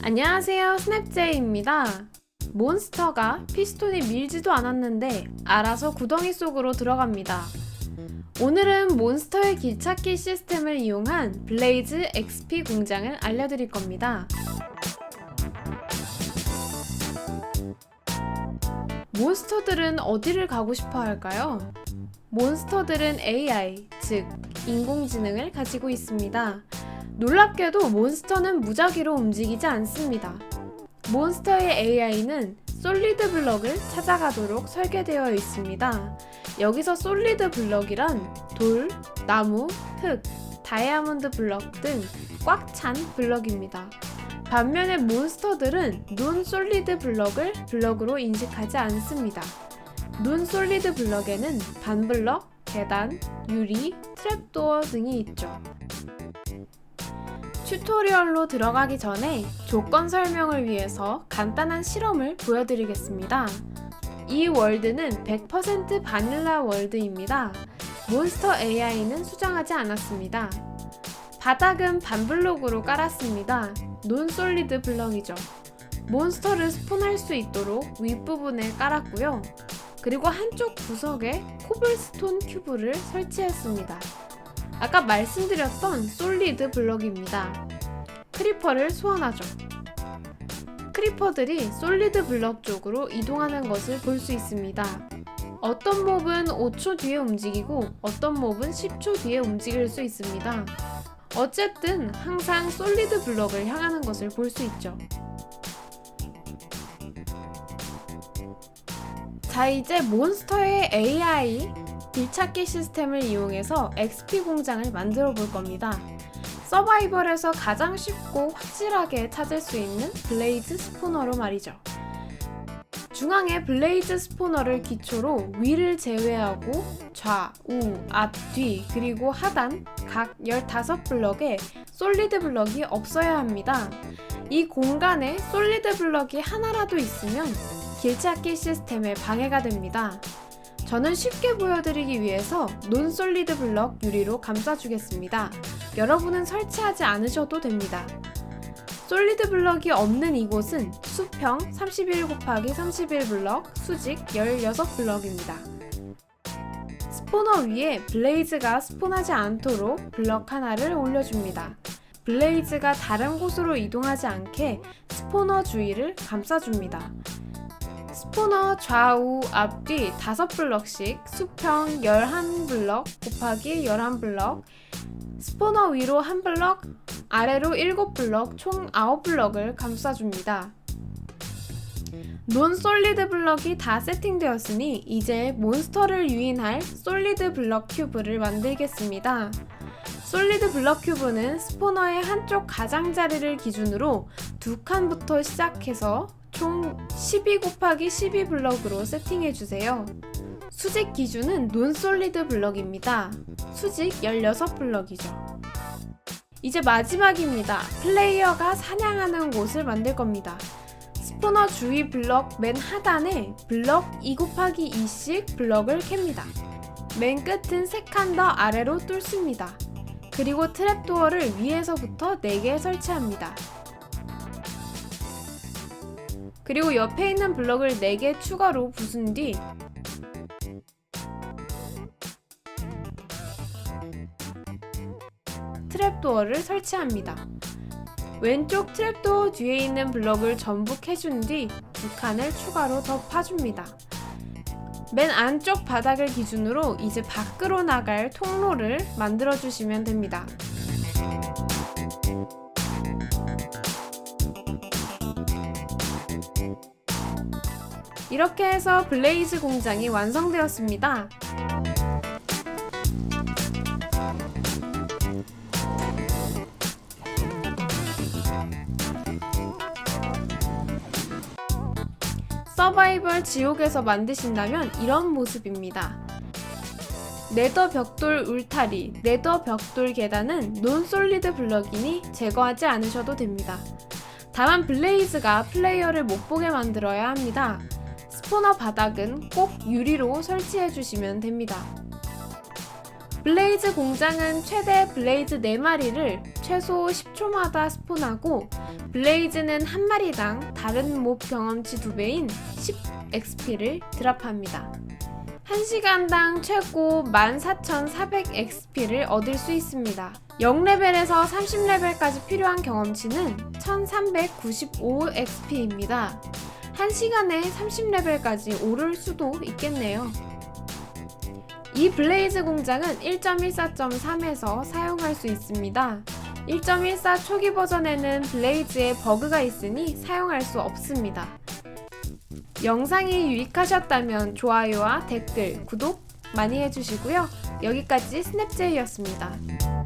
안녕하세요. 스냅제이입니다. 몬스터가 피스톤이 밀지도 않았는데 알아서 구덩이 속으로 들어갑니다. 오늘은 몬스터의 길찾기 시스템을 이용한 블레이즈 XP 공장을 알려드릴 겁니다. 몬스터들은 어디를 가고 싶어 할까요? 몬스터들은 AI, 즉 인공지능을 가지고 있습니다. 놀랍게도 몬스터는 무작위로 움직이지 않습니다. 몬스터의 AI는 솔리드 블럭을 찾아가도록 설계되어 있습니다. 여기서 솔리드 블럭이란 돌, 나무, 흙, 다이아몬드 블럭 등 꽉 찬 블럭입니다. 반면에 몬스터들은 논 솔리드 블럭을 블럭으로 인식하지 않습니다. 논 솔리드 블럭에는 반블럭, 계단, 유리, 트랩도어 등이 있죠. 튜토리얼로 들어가기 전에 조건 설명을 위해서 간단한 실험을 보여드리겠습니다. 이 월드는 100% 바닐라 월드입니다. 몬스터 AI는 수정하지 않았습니다. 바닥은 반블록으로 깔았습니다. 논 솔리드 블럭이죠. 몬스터를 스폰할 수 있도록 윗부분에 깔았고요. 그리고 한쪽 구석에 코블스톤 큐브를 설치했습니다. 아까 말씀드렸던 솔리드 블럭입니다. 크리퍼를 소환하죠. 크리퍼들이 솔리드 블럭 쪽으로 이동하는 것을 볼 수 있습니다. 어떤 몹은 5초 뒤에 움직이고 어떤 몹은 10초 뒤에 움직일 수 있습니다. 어쨌든 항상 솔리드 블럭을 향하는 것을 볼 수 있죠. 자, 이제 몬스터의 AI 길찾기 시스템을 이용해서 XP 공장을 만들어 볼 겁니다. 서바이벌에서 가장 쉽고 확실하게 찾을 수 있는 블레이즈 스포너로 말이죠. 중앙에 블레이즈 스포너를 기초로 위를 제외하고 좌, 우, 앞, 뒤, 그리고 하단 각 15블럭에 솔리드 블럭이 없어야 합니다. 이 공간에 솔리드 블럭이 하나라도 있으면 길찾기 시스템에 방해가 됩니다. 저는 쉽게 보여드리기 위해서 논솔리드 블럭 유리로 감싸주겠습니다. 여러분은 설치하지 않으셔도 됩니다. 솔리드 블럭이 없는 이곳은 수평 31 곱하기 31 블럭, 수직 16블럭입니다. 스포너 위에 블레이즈가 스폰하지 않도록 블럭 하나를 올려줍니다. 블레이즈가 다른 곳으로 이동하지 않게 스포너 주위를 감싸줍니다. 스포너 좌우 앞뒤 5블럭씩 수평 11블럭 곱하기 11블럭 스포너 위로 1블럭 아래로 7블럭 총 9블럭을 감싸줍니다. 논 솔리드 블럭이 다 세팅되었으니 이제 몬스터를 유인할 솔리드 블럭 큐브를 만들겠습니다. 솔리드 블럭 큐브는 스포너의 한쪽 가장자리를 기준으로 두 칸부터 시작해서 총 12 곱하기 12 블럭으로 세팅해 주세요. 수직 기준은 논 솔리드 블럭입니다. 수직 16블럭이죠. 이제 마지막입니다. 플레이어가 사냥하는 곳을 만들 겁니다. 스포너 주위 블럭 맨 하단에 블럭 2 곱하기 2씩 블럭을 캡니다. 맨 끝은 3칸 더 아래로 뚫습니다. 그리고 트랩도어를 위에서부터 4개 설치합니다. 그리고 옆에 있는 블럭을 4개 추가로 부순 뒤 트랩도어를 설치합니다. 왼쪽 트랩도어 뒤에 있는 블럭을 전부 캐준 뒤 두 칸을 추가로 더 파줍니다. 맨 안쪽 바닥을 기준으로 이제 밖으로 나갈 통로를 만들어 주시면 됩니다. 이렇게 해서 블레이즈 공장이 완성되었습니다. 서바이벌 지옥에서 만드신다면 이런 모습입니다. 네더 벽돌 울타리, 네더 벽돌 계단은 논 솔리드 블럭이니 제거하지 않으셔도 됩니다. 다만 블레이즈가 플레이어를 못 보게 만들어야 합니다. 스포너 바닥은 꼭 유리로 설치해 주시면 됩니다. 블레이즈 공장은 최대 블레이즈 4마리를 최소 10초마다 스폰하고 블레이즈는 한 마리당 다른 몹 경험치 2배인 10XP를 드랍합니다. 1시간당 최고 14,400XP를 얻을 수 있습니다. 0레벨에서 30레벨까지 필요한 경험치는 1395XP입니다. 1시간에 30레벨까지 오를 수도 있겠네요. 이 블레이즈 공장은 1.14.3에서 사용할 수 있습니다. 1.14 초기 버전에는 블레이즈에 버그가 있으니 사용할 수 없습니다. 영상이 유익하셨다면 좋아요와 댓글, 구독 많이 해주시고요. 여기까지 스냅제이였습니다.